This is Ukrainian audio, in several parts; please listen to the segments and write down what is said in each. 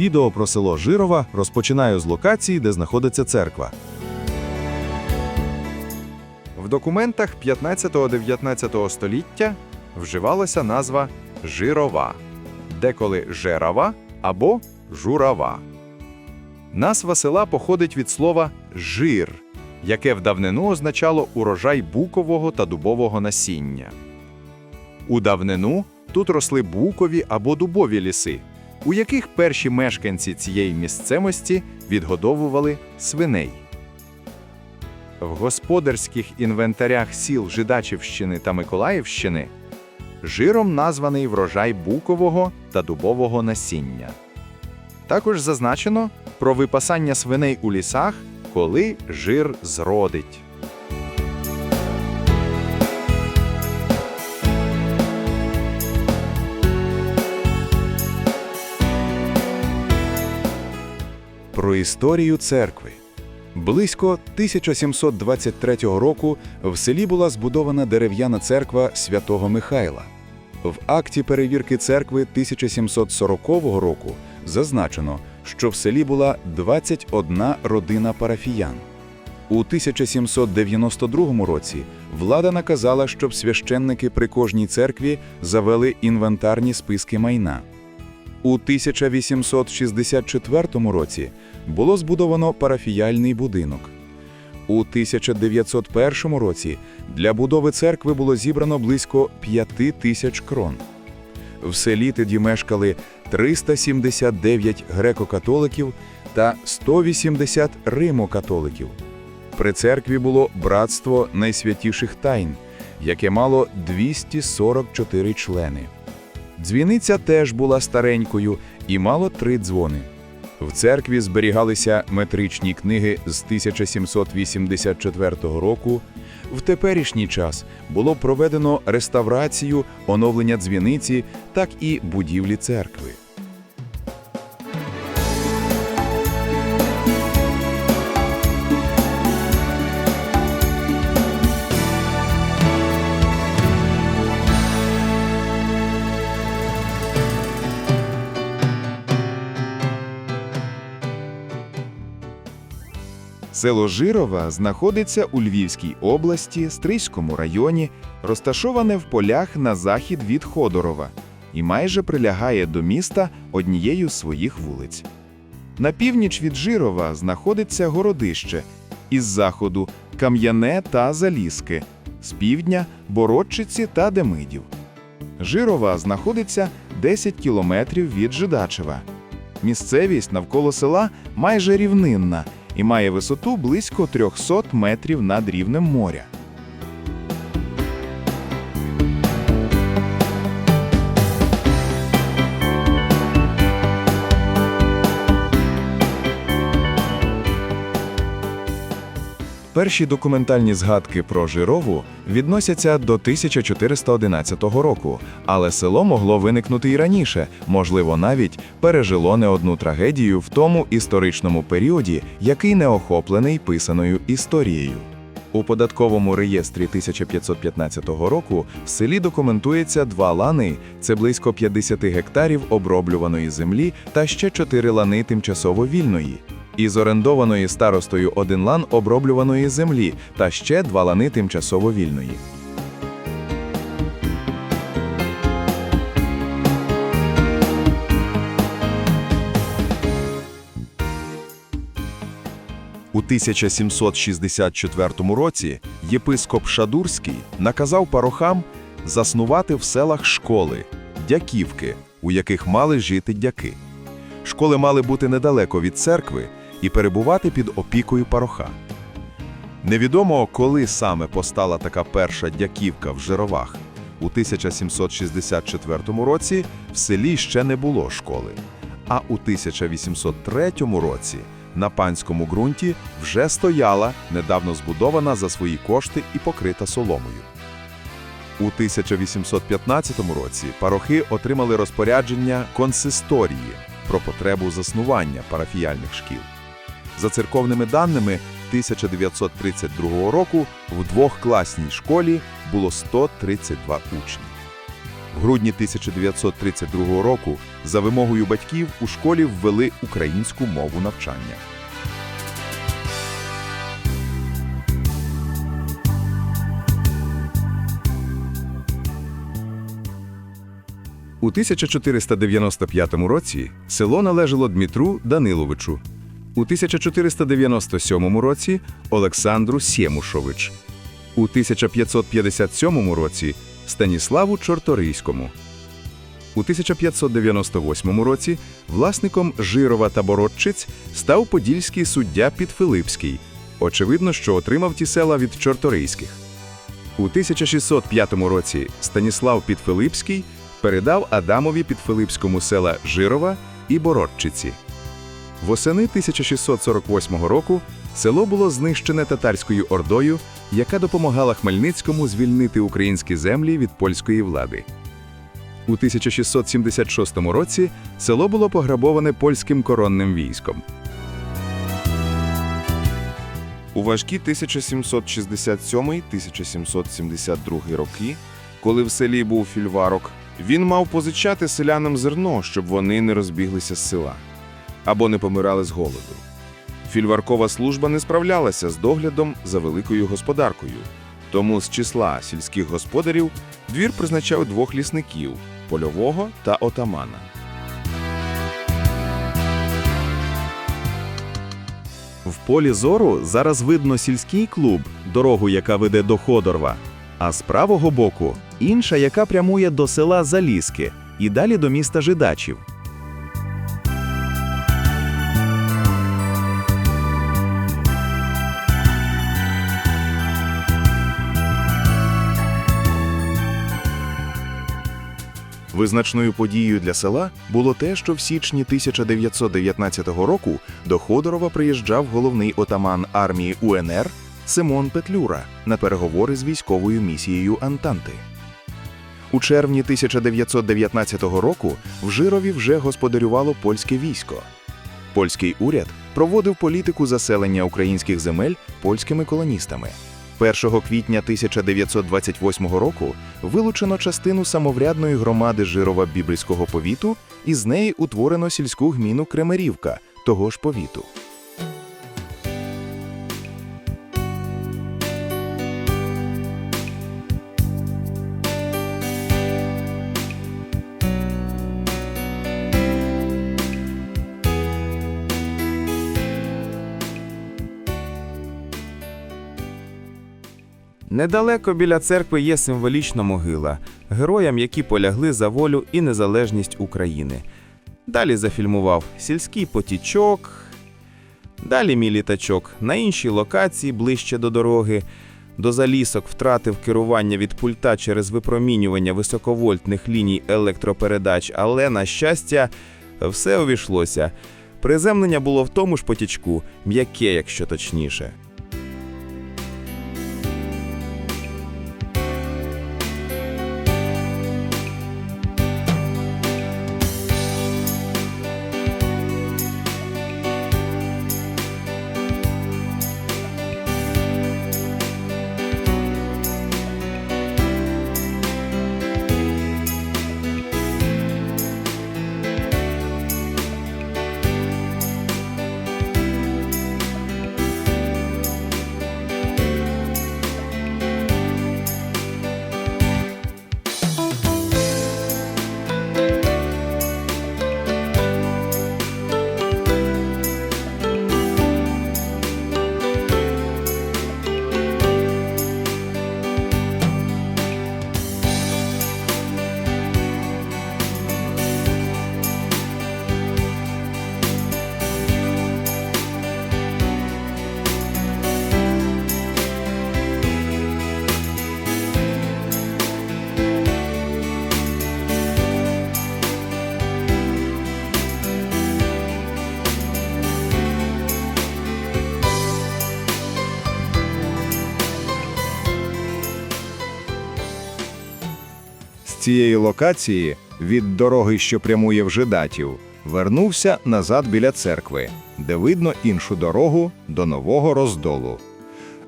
Відео про село Жирова розпочинаю з локації, де знаходиться церква. В документах 15-19 століття вживалася назва Жирова, деколи Жерава або Журава. Назва села походить від слова жир, яке в давнину означало урожай букового та дубового насіння. У давнину тут росли букові або дубові ліси, у яких перші мешканці цієї місцевості відгодовували свиней. В господарських інвентарях сіл Жидачівщини та Миколаївщини жиром названий врожай букового та дубового насіння. Також зазначено про випасання свиней у лісах, коли жир зродить. Про історію церкви. Близько 1723 року в селі була збудована дерев'яна церква святого Михайла. В акті перевірки церкви 1740 року зазначено, що в селі була 21 родина парафіян. У 1792 році влада наказала, щоб священники при кожній церкві завели інвентарні списки майна. У 1864 році було збудовано парафіяльний будинок. У 1901 році для будови церкви було зібрано близько 5 тисяч крон. В селі тоді мешкали 379 греко-католиків та 180 римо-католиків. При церкві було братство найсвятіших тайн, яке мало 244 члени. Дзвіниця теж була старенькою і мало три дзвони. В церкві зберігалися метричні книги з 1784 року. В теперішній час було проведено реставрацію, оновлення дзвіниці, так і будівлі церкви. Село Жирова знаходиться у Львівській області, Стрийському районі, розташоване в полях на захід від Ходорова і майже прилягає до міста однією з своїх вулиць. На північ від Жирова знаходиться городище, із заходу Кам'яне та Залізки, з півдня Бородчиці та Демидів. Жирова знаходиться 10 кілометрів від Жидачева. Місцевість навколо села майже рівнинна і має висоту близько 300 метрів над рівнем моря. Перші документальні згадки про Жирову відносяться до 1411 року, але село могло виникнути і раніше, можливо, навіть пережило не одну трагедію в тому історичному періоді, який не охоплений писаною історією. У податковому реєстрі 1515 року в селі документується два лани, це близько 50 гектарів оброблюваної землі та ще чотири лани тимчасово вільної. Із орендованої старостою один лан оброблюваної землі та ще два лани тимчасово вільної. У 1764 році єпископ Шадурський наказав парохам заснувати в селах школи, дяківки, у яких мали жити дяки. Школи мали бути недалеко від церкви і перебувати під опікою пароха. Невідомо, коли саме постала така перша дяківка в Жировах. У 1764 році в селі ще не було школи, а у 1803 році на панському ґрунті вже стояла, недавно збудована за свої кошти і покрита соломою. У 1815 році парохи отримали розпорядження консисторії про потребу заснування парафіяльних шкіл. За церковними даними 1932 року в двохкласній школі було 132 учні. В грудні 1932 року за вимогою батьків у школі ввели українську мову навчання. У 1495 році село належало Дмитру Даниловичу. У 1497 році Олександру Сємушович. У 1557 році Станіславу Чорторийському. У 1598 році власником Жирова та Бородчиць став подільський суддя Підфилипський. Очевидно, що отримав ті села від Чорторийських. У 1605 році Станіслав Підфилипський передав Адамові Підфилипському села Жирова і Бородчиці. Восени 1648 року село було знищене татарською ордою, яка допомагала Хмельницькому звільнити українські землі від польської влади. У 1676 році село було пограбоване польським коронним військом. У важкі 1767-1772 роки, коли в селі був фільварок, він мав позичати селянам зерно, щоб вони не розбіглися з села або не помирали з голоду. Фільваркова служба не справлялася з доглядом за великою господаркою, тому з числа сільських господарів двір призначав двох лісників польового та отамана. В полі зору зараз видно сільський клуб, дорогу, яка веде до Ходорва, а з правого боку інша, яка прямує до села Залізки і далі до міста Жидачів. Визначною подією для села було те, що в січні 1919 року до Ходорова приїжджав головний отаман армії УНР Симон Петлюра на переговори з військовою місією Антанти. У червні 1919 року в Жирові вже господарювало польське військо. Польський уряд проводив політику заселення українських земель польськими колоністами. 1 квітня 1928 року вилучено частину самоврядної громади Жирова Бібрського повіту і з неї утворено сільську гміну Кремерівка того ж повіту. Недалеко біля церкви є символічна могила героям, які полягли за волю і незалежність України. Далі зафільмував сільський потічок. Далі мій літачок на іншій локації ближче до дороги. До залісок втратив керування від пульта через випромінювання високовольтних ліній електропередач, але, на щастя, все обійшлося. Приземлення було в тому ж потічку, м'яке, якщо точніше. Цієї локації від дороги, що прямує в Жидатів, вернувся назад біля церкви, де видно іншу дорогу до нового роздолу.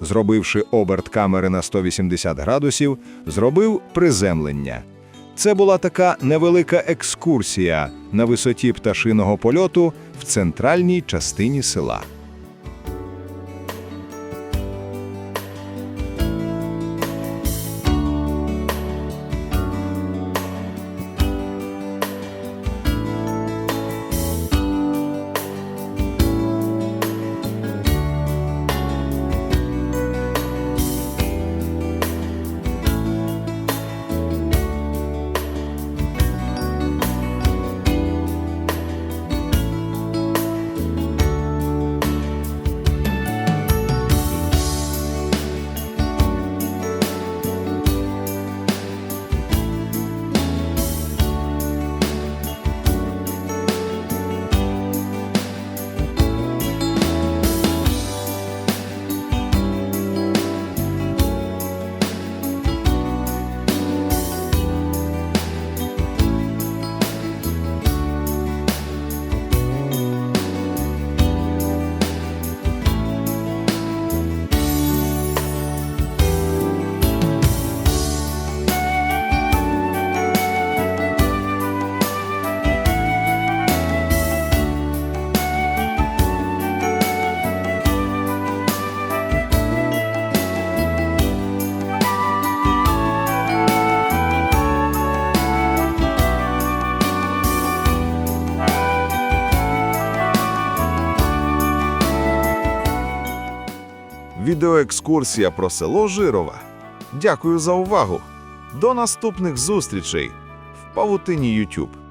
Зробивши оберт камери на 180 градусів, зробив приземлення. Це була така невелика екскурсія на висоті пташиного польоту в центральній частині села. Відеоекскурсія про село Жирова. Дякую за увагу. До наступних зустрічей в павутині YouTube.